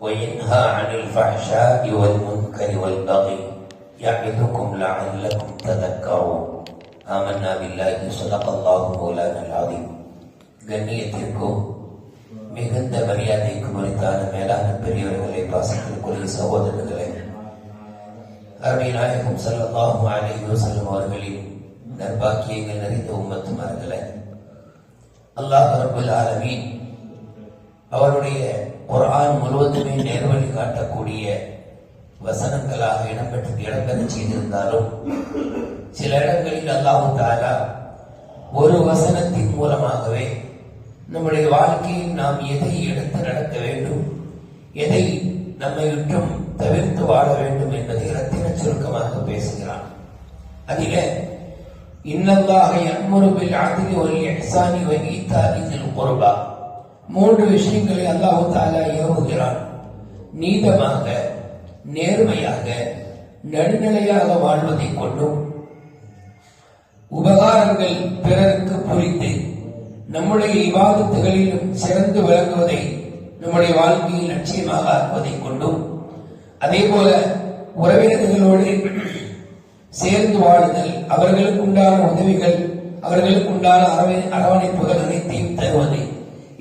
وينهى عن الفحشاء والمنكر والبغي يعظكم لعلكم تذكرون آمنا بالله صدق الله مولانا العظيم கண்ணியத்திற்கும் மிகுந்த மரியாதைக்கும் உரித்தான மேலான பெரியவர்களை பாசத்திற்குரிய சகோதரர்களே அருமை நாயகம் ஸல்லல்லாஹு அலைஹி வஸல்லம் அவர்களின் நற்பாக்கியங்கள் நிறைந்த உம்மத்துமார்களே அல்லாஹ் ரப்பல் ஆலமீன் அவருடைய குரான் முழுவதுமே நேர்வழி காட்டக்கூடிய வசனங்களாக இடம்பெற்று இடம்பெற செய்திருந்தாலும் சில இடங்களில் அல்லாஹு தாரா ஒரு வசனத்தின் மூலமாகவே நம்முடைய வாழ்க்கையில் நாம் எதை எடுத்து நடக்க வேண்டும் எதை நம்மை விட்டும் தவிர்த்து வாழ வேண்டும் என்பதை இரத்தின சுருக்கமாக பேசுகிறான். அதிலே இன்னல்லாக யன்முருபில் ஆதிரி ஒரு எக்ஸானி வகீதா இதில் குர்பா மூன்று விஷயங்களை அல்லாஹு தாலா ஏவுகிறான். நீதமாக நேர்மையாக நடுநிலையாக வாழ்வதை கொண்டும் உபகாரங்கள் பிறருக்கு புரிந்து நம்முடைய விவாதத்துகளிலும் சிறந்து விளங்குவதை நம்முடைய வாழ்க்கையில் லட்சியமாக ஆக்குவதை கொண்டும் அதே போல உறவினர்களோடு சேர்ந்து வாழுதல் அவர்களுக்கு உண்டான உதவிகள் அவர்களுக்கு உண்டான அரவணைப்புகள் அனைத்தையும் தருவதை.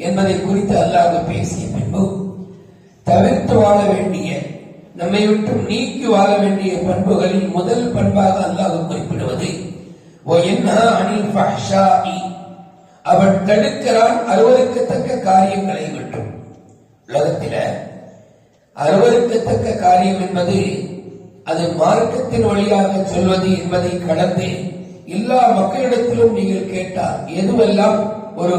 என்பதை குறித்து அல்லாஹ் பேசிய பின்பு தவிர்த்து வாழ வேண்டிய நம்மை விட்டும் நீக்கி வாழ வேண்டிய பண்புகளில் முதல் பண்பாக அல்லாஹ் குறிப்பிடுவது அவன் தடுக்கிறான் அருவருக்கத்தக்க காரியங்களை விட்டும். உலகத்தில அருவருக்கத்தக்க காரியம் என்பது அது மார்க்கத்தின் வழியாக சொல்வது என்பதை கடந்து எல்லா மக்களிடத்திலும் நீங்கள் கேட்டால் எதுவெல்லாம் ஒரு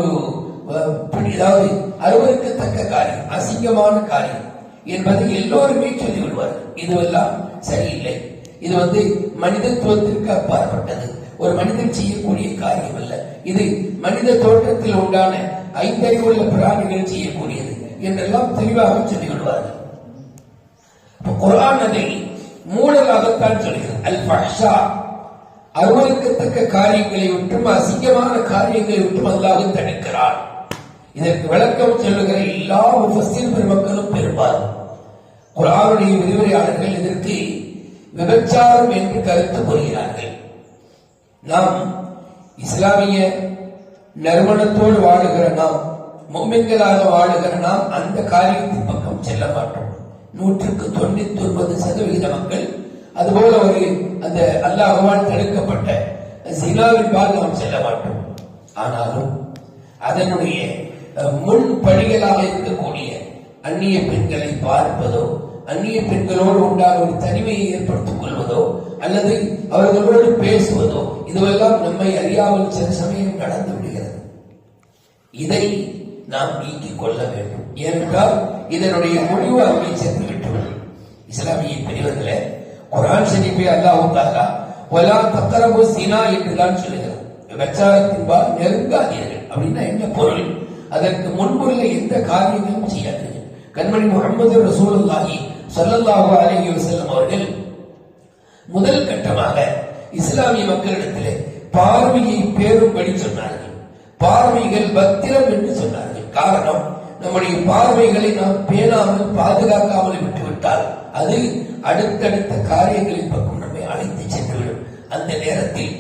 அதாவது அருவருக்கத்தக்க காரியம் அசிங்கமான காரியம் என்பதை எல்லோருமே சொல்லிவிடுவார்கள். இதுவெல்லாம் சரியில்லை. இது வந்து மனிதத்துவத்திற்கு அப்பாற்பட்டது. ஒரு மனிதன் செய்யக்கூடிய காரியம் அல்ல இது மனித தோற்றத்தில் உண்டான ஐந்தறிவுள்ள பிராணிகள் செய்யக்கூடியது என்றெல்லாம் தெளிவாக சொல்லிவிடுவார்கள். இப்ப குர்ஆன் அதை மூடலாகத்தான் சொல்கிறது. அல் பஷா அருவருக்கத்தக்க காரியங்களை விட்டும் அசிங்கமான காரியங்களை விட்டும் அல்லாஹ் தடுக்கிறான். இதற்கு விளக்கம் சொல்லுகிற எல்லா முஃபஸ்ஸிர் பெருமக்களும் பெறுவார் குரானுடைய விரிவுரையாளர்கள் இதற்கு விபச்சாரம் என்று கருத்து கூறுகிறார்கள். நாம் இஸ்லாமிய நறுமணத்தோடு வாழுகிற நாம் மொமென்களாக வாழுகிற நாம் அந்த காரியத்தின் பக்கம் செல்ல மாட்டோம். நூற்றுக்கு தொண்ணூத்தி ஒன்பது சதவிகித மக்கள் அதுபோல ஒரு அந்த அல்லாஹ்வால் தடுக்கப்பட்ட ஜினாவின் பாகம் செல்ல மாட்டோம். ஆனாலும் அதனுடைய முன் படிகளாக இருக்கக்கூடிய அந்நிய பெண்களை பார்ப்பதோ அந்நிய பெண்களோடு உண்டான ஒரு தனிமையை ஏற்படுத்திக் கொள்வதோ அல்லது அவர்களோடு பேசுவதோ இதுவெல்லாம் நம்மை அறியாமல் சில சமயம் நடந்து விடுகிறது. இதை நாம் நீக்கிக் கொள்ள வேண்டும். ஏனென்றால் இதனுடைய முடிவு அங்கே சென்று விட்டுவிடும். இஸ்லாமிய பெரியவர்களே குரான் ஷரீஃபை அல்லாஹ் தாலா வலா தக்கரபு சீனா என்று தான் சொல்லுகிறார் விபச்சாரத்தின்பால் நெருங்காதீர்கள். அப்படின்னா என்ன பொருள்? அதற்கு முன்புள்ள எந்த காரியங்களும் செய்யாது. கண்மணி முகமது ரசூலுல்லாஹி சல்லல்லாஹு அலைஹி வஸல்லம் அவர்கள் முதல் கட்டமாக இஸ்லாமிய மக்களிடத்திலே பார்வையை பேரும்படி சொன்னார்கள். பார்வைகள் பத்திரம் என்று சொன்னார்கள். காரணம் நம்முடைய பார்வைகளை நாம் பேணாமல் பாதுகாக்காமல் விட்டுவிட்டால் அது அடுத்தடுத்த காரியங்களின் பக்கம் நம்மை அழைத்து சென்றுவிடும் அந்த நேரத்தில்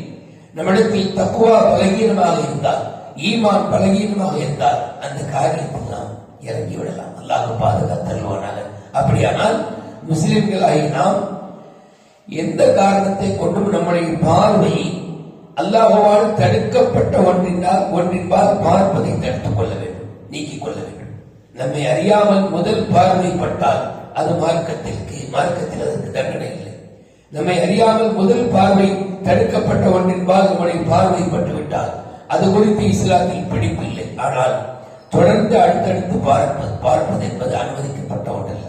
நம்மிடத்தில் தக்குவா பலகீனமாக இருந்தால் ஈமான் பலகீனமாக இருந்தால் அந்த காரியத்தில் நாம் இறங்கி விடலாம். அல்லாஹ் பாதுகாத்தல்வானாக அப்படியானால் முஸ்லிம்களாகி நாம் எந்த காரணத்தை கொண்டும் நம்முடைய பார்வை அல்லாஹுவால் தடுக்கப்பட்ட ஒன்றினால் ஒன்றின்பால் பார்ப்பதை தடுத்துக் கொள்ள வேண்டும் நீக்கிக் கொள்ள வேண்டும். நம்மை அறியாமல் முதல் பார்வைப்பட்டால் அது மார்க்கத்திற்கு மார்க்கத்தில் அதற்கு தண்டனை இல்லை. நம்மை அறியாமல் முதல் பார்வை தடுக்கப்பட்ட ஒன்றின்பால் நம்முடைய பார்வைப்பட்டு விட்டால் அது குறித்து இஸ்லாத்தில் பிடிப்பு இல்லை ஆனால் தொடர்ந்து அடுத்தடுத்து பார்ப்பது பார்ப்பது என்பது அனுமதிக்கப்பட்ட ஒன்றல்ல.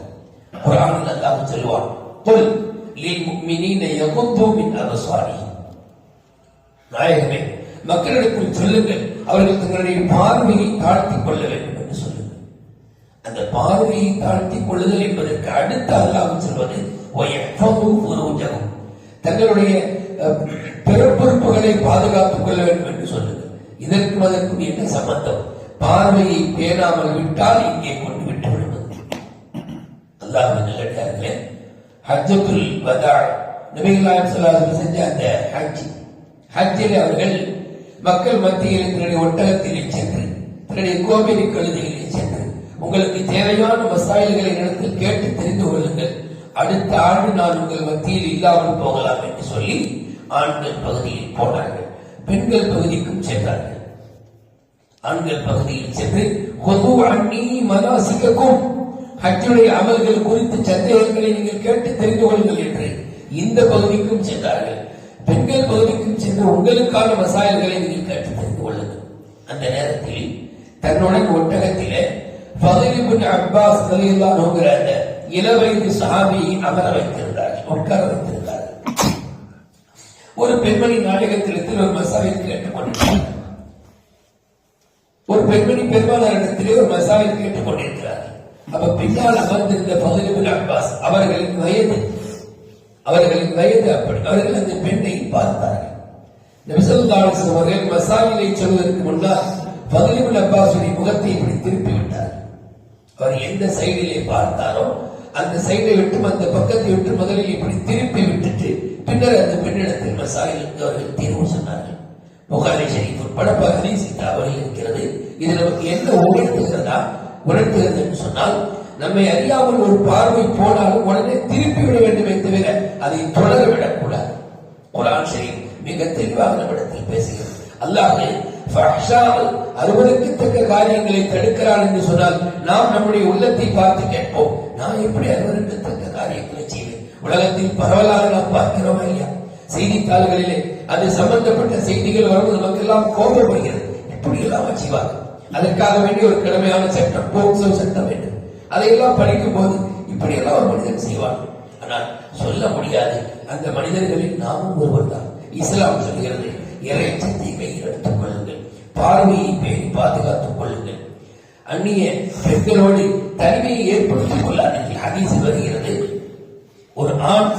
குரானில் அல்லாஹ் சொல்வான் குல் லில் முஃமினீன யகுத்து நாயகமே மக்களிடத்தில் சொல்லுங்கள் அவர்கள் தங்களுடைய பார்வையை தாழ்த்திக் கொள்ள வேண்டும் என்று சொல்லுங்கள். அந்த பார்வையை தாழ்த்திக் கொள்ளுதல் என்பதற்கு அடுத்து அல்லாஹ் சொல்வது தங்களுடைய அஹ், பாதுகாத்துக் கொள்ள வேண்டும் என்று சொல்லுங்கள். இதற்கும் அதற்கும் என்ன சம்பந்தம்? பார்வையை பேணாமல் விட்டால் இங்கே கொண்டு விட்டு விடுவது. அல்லாஹ் நல்லடியார்களே ஹஜ்ஜத்துல் வதா. நபிகளாம் ஸல்லல்லாஹு செஞ்ச அந்த ஹஜ் ஹஜ்ஜில் அவர்கள் மக்கள் மத்தியில் தன்னுடைய ஒட்டகத்திலே சென்று தன்னுடைய கோவிலை கழுதையிலே சென்று உங்களுக்கு தேவையான மசாயல்களை இடத்தில் கேட்டு தெரிந்து கொள்ளுங்கள். அடுத்த ஆண்டு நான் உங்கள் மத்தியில் இல்லாமல் போகலாம் என்று சொல்லி ஆண்கள் பகுதியில் போனார்கள். பெண்கள் பகுதிக்கும் சென்றார்கள். ஆண்கள் பகுதியில் சென்று மனாசிக்கும் ஹஜ்ஜுடைய அமல்கள் குறித்து சந்தேகங்களை நீங்கள் கேட்டு தெரிந்து கொள்ளுங்கள் என்று இந்த பகுதிக்கும் சென்றார்கள். பெண்கள் பகுதிக்கும் சென்று உங்களுக்கான மசாயல்களை நீங்கள் கேட்டு தெரிந்து கொள்ளுங்கள். அந்த நேரத்தில் தன்னுடன் ஒட்டகத்திலே பகிரிபின் அப்பாஸ் ரலியல்லாஹுங்கிற அந்த இளவயது சஹாபியை அமர வைத்திருந்தார் உட்கார வைத்திருந்தார். ஒரு பெண்மணி நாடகத்தில் ஒரு மசாவில் கேட்டுக் கொண்டிருந்தார். ஒரு பெண்மணி பெருமானாரிடத்திலே ஒரு மசாவை கேட்டுக் கொண்டிருக்கிறார் அப்ப பின்னால் அமர்ந்திருந்த பகுதியில் அப்பாஸ் அவர்களின் வயது அவர்களின் வயது அப்படி அவர்கள் அந்த பெண்ணை பார்த்தார்கள். நபிசல்லாசன் அவர்கள் மசாவிலை சொல்வதற்கு முன்னால் பகுதிபின் அப்பாசுடைய முகத்தை இப்படி திருப்பி விட்டார் அவர் எந்த சைடிலே பார்த்தாரோ அந்த சைடை விட்டு அந்த பக்கத்தை விட்டு முதலில் இப்படி திருப்பி விட்டுட்டு பின்னர் அந்த பெண்ணிடத்தில் மசாயிலுக்கு அவர்கள் தீர்வு சொன்னார்கள். புகாரி ஷரீப் உட்பட பகுதி சீதாவில் இருக்கிறது. இது நமக்கு என்ன உணர்த்துகிறதா உணர்த்துகிறது என்று சொன்னால் நம்மை அறியாமல் ஒரு பார்வை போனாலும் உடனே திருப்பி விட வேண்டுமே தவிர அதை தொடர விடக்கூடாது. குரான் ஷரீப் மிக தெளிவாக நம்மிடத்தில் பேசுகிறது. அல்லாஹ் ஃபஹ்ஷாவில் அறுவருக்கத்தக்க காரியங்களை தடுக்கிறான் என்று சொன்னால் நாம் நம்முடைய உள்ளத்தை பார்த்து கேட்போம். நான் எப்படி அறுவருக்கத்தக்க காரியங்களை செய்வேன்? உலகத்தில் பரவலாக நாம் பார்க்கிறோமா இல்லையா? செய்தித்தாள்களிலே அது சம்பந்தப்பட்ட செய்திகள் வரும்போது நமக்கெல்லாம் கோபம் வருகிறது எப்படி எல்லாம் செய்வாங்க அதற்காக வேண்டிய ஒரு கடமையான சட்டம் போக்சோ சட்டம் வேண்டும் அதையெல்லாம் படிக்கும் போது இப்படி எல்லாம் ஒரு மனிதன் செய்வான். ஆனால் சொல்ல முடியாது அந்த மனிதர்களில் நாமும் ஒருவர் தான். இஸ்லாம் சொல்கிறது இறைச்சத்தை கையில் எடுத்துக் கொள்ளுங்கள். பார்வையை பேணி பாதுகாத்துக் கொள்ளுங்கள். அந்நிய பெண்களோடு தனிமையை ஏற்படுத்திக் கொள்ளாதீர்கள். அதிசி வருகிறது. ஒரு ஆண்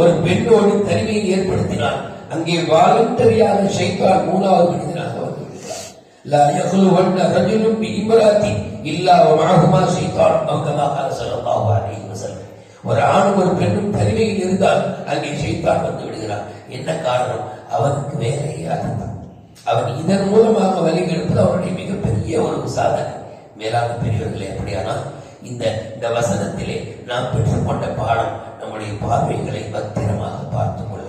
ஒரு பெண்ணோடு தனிமையை ஏற்படுத்தினார் அங்கே வாலண்டரியாக ஷைத்தான் மூணாவது மனிதனாக வந்துவிட்டார் லா யஹ்லுவன்ன ரஜுலும் பி இம்ராத்தி இல்லா வமஅஹுமா ஷைத்தான். அவு கமா கால ஸல்லல்லாஹு அலைஹி வஸல்லம். ஒரு ஆணும் ஒரு பெண்ணும் தனிமையில் இருந்தால் அங்கே ஷைத்தான் வந்து விடுகிறான். என்ன காரணம்? அவனுக்கு வேற அதுதான் அவன் இதன் மூலமாக வழிகெடுப்பது அவனுடைய மிகப்பெரிய ஒரு சாதனை. மேலான பெரியவர்களே அப்படியானால் இந்த இந்த வசனத்திலே நாம் பெற்றுக்கொண்ட பாடம் நம்முடைய பார்வைகளை பத்திரமாக பார்த்துக் கொள்ள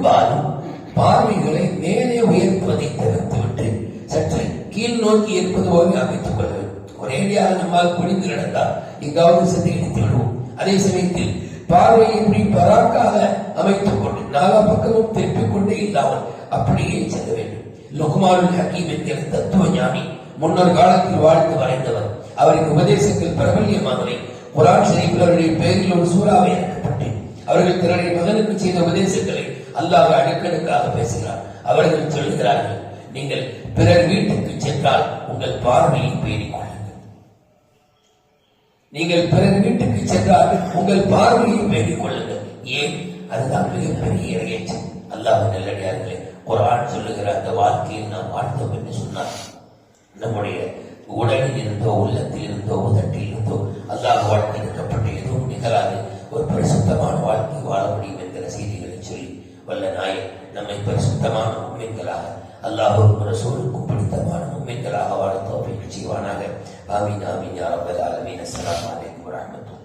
பெரும்பாலும் பார்வைகளை மேலே உயர்த்துவதை தவிர்த்துவிட்டு சற்று கீழ் நோக்கி இருப்பது போல அமைத்துக் கொள்ள வேண்டும் ஒரேடியாக நம்மால் குடிந்து நடந்தால் எங்காவது சென்று இணைத்து விடுவோம். அதே சமயத்தில் பார்வையை இப்படி பராக்காக அமைத்துக் கொண்டு நாலா பக்கமும் திருப்பிக் கொண்டே இல்லாமல் அப்படியே செல்ல வேண்டும். லுக்மானுல் ஹக்கீம் என்கிற தத்துவ ஞானி முன்னொரு காலத்தில் வாழ்ந்து வரைந்தவர். அவரின் உபதேசங்கள் பிரபல்யமானவை குரான் ஷரீஃபில் அவருடைய பெயரில் ஒரு சூறாவை இறக்கப்பட்டு அவர்கள் தன்னுடைய மகனுக்கு செய்த உபதேசங்களை அல்லாஹ் அடுக்கடுக்காக பேசுகிறார். அவர்கள் சொல்லுகிறார்கள் நீங்கள் பிறர் வீட்டுக்கு சென்றால் உங்கள் பார்வையை பேணிக் கொள்ளுங்கள். நீங்கள் பிறர் வீட்டுக்கு சென்றால் உங்கள் பார்வையை பேணிக் கொள்ளுங்கள். ஏன்? அதுதான் மிகப்பெரிய இறையச்சம். அல்லாஹ் நல்லடியார்களே குரான் சொல்லுகிற அந்த வாழ்க்கையில் நாம் வாழ்ந்தோம் என்று சொன்னார் நம்முடைய உடலில் இருந்தோ உள்ளத்தில் இருந்தோ உதட்டில் இருந்தோ அல்லாஹ் வாழ்த்திருக்கப்பட்ட எதுவும் நிகழாது. ஒரு பரிசுத்தமான வாழ்க்கை வாழ முடியும் என்கிற செய்திகள் சொல்லி வல்ல நாயன் நம்மை பரிசுத்தமான உண்மைகளாக அல்லாஹுக்கும் ரசூலுக்கும் பிடித்தமான உண்மைகளாக வாழ தோப்பிக்கு செய்வானாக. ஆமீன் ஆமீன் யா ரப்பல் ஆலமீன். அஸ்ஸலாமு அலைக்கும் வரஹ்மத்துல்லாஹ்